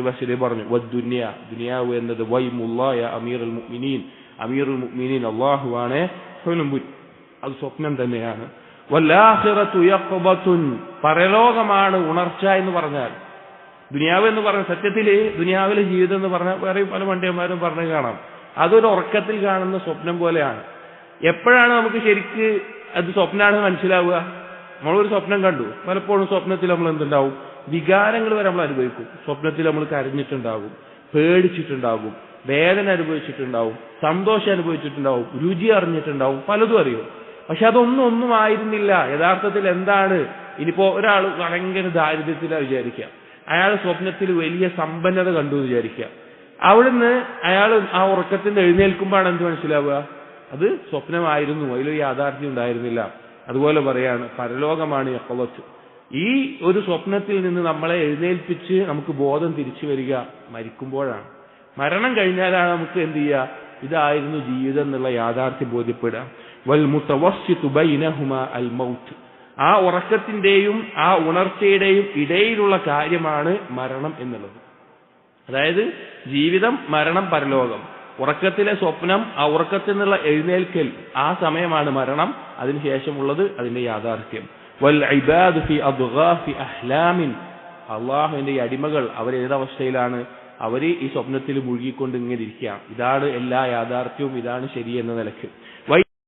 ബഷീർ പറഞ്ഞു വദ്ദുന്യ ദുനിയാവ് എന്നത് വൈമുല്ലായ അമീറുൽ മുഅ്മിനീൻ. അമീറുൽ മുഅ്മിനീൻ അള്ളാഹുവാണ് ഹുലുംബുൻ. അത് സ്വപ്നം തന്നെയാണ്. വല്ലാഹിറത്തു യഖബതുൻ പരലോകമാണ് ഉണർച്ച എന്ന് പറഞ്ഞാൽ. ദുനിയാവ് എന്ന് പറഞ്ഞ സത്യത്തിൽ ദുനിയാവിലെ ജീവിതം എന്ന് പറഞ്ഞാൽ വേറെ പല വണ്ടിയന്മാരും പറഞ്ഞു കാണാം. അതൊരു ഉറക്കത്തിൽ കാണുന്ന സ്വപ്നം പോലെയാണ്. എപ്പോഴാണ് നമുക്ക് ശരിക്ക് അത് സ്വപ്നമാണെന്ന് മനസ്സിലാവുക? നമ്മളൊരു സ്വപ്നം കണ്ടു. പലപ്പോഴും സ്വപ്നത്തിൽ നമ്മൾ എന്തുണ്ടാവും? വികാരങ്ങൾ വരെ നമ്മൾ അനുഭവിക്കും. സ്വപ്നത്തിൽ നമ്മൾ കരഞ്ഞിട്ടുണ്ടാകും പേടിച്ചിട്ടുണ്ടാകും വേദന അനുഭവിച്ചിട്ടുണ്ടാവും സന്തോഷം അനുഭവിച്ചിട്ടുണ്ടാവും രുചി അറിഞ്ഞിട്ടുണ്ടാവും പലതും അറിയും. പക്ഷെ അതൊന്നും ഒന്നും ആയിരുന്നില്ല. യഥാർത്ഥത്തിൽ എന്താണ്? ഇനിയിപ്പോ ഒരാൾ ഭയങ്കര ദാരിദ്ര്യത്തിലാണ് വിചാരിക്കുക. അയാൾ സ്വപ്നത്തിൽ വലിയ സമ്പന്നത കണ്ടു വിചാരിക്കുക. അവിടുന്ന് അയാൾ ആ ഉറക്കത്തിൽ എഴുന്നേൽക്കുമ്പോഴാണ് എന്ത് മനസ്സിലാവുക? അത് സ്വപ്നമായിരുന്നു. അതിലൊരു യാഥാർത്ഥ്യം ഉണ്ടായിരുന്നില്ല. അതുപോലെ പറയാണ് പരലോകമാണ് യഹോവത്ത്. ഈ ഒരു സ്വപ്നത്തിൽ നിന്ന് നമ്മളെ എഴുന്നേൽപ്പിച്ച് നമുക്ക് ബോധം തിരിച്ചു വരിക മരിക്കുമ്പോഴാണ്. മരണം കഴിഞ്ഞാലാണ് നമുക്ക് എന്ത് ചെയ്യുക? ഇതായിരുന്നു ജീവിതം എന്നുള്ള യാഥാർത്ഥ്യം ബോധ്യപ്പെടുക. വൽ മൗത്ത്. ആ ഉറക്കത്തിന്റെയും ആ ഉണർച്ചയുടെയും ഇടയിലുള്ള കാര്യമാണ് മരണം എന്നുള്ളത്. അതായത് ജീവിതം മരണം പരലോകം. ഉറക്കത്തിലെ സ്വപ്നം ആ ഉറക്കത്തിൽ നിന്നുള്ള എഴുന്നേൽക്കൽ ആ സമയമാണ് മരണം. അതിനുശേഷമുള്ളത് അതിന്റെ യാഥാർത്ഥ്യം. വൽ ഇബാദു ഫി അദ്ഗാഫി അഹ്ലാമിൻ. അള്ളാഹുവിന്റെ അടിമകൾ അവർ ഏതവസ്ഥയിലാണ് അവർ ഈ സ്വപ്നത്തിൽ മുഴുകിക്കൊണ്ട് ഇങ്ങനെ ഇരിക്കുക. ഇതാണ് എല്ലാ യാഥാർത്ഥ്യവും ഇതാണ് ശരി എന്ന നിലയ്ക്ക്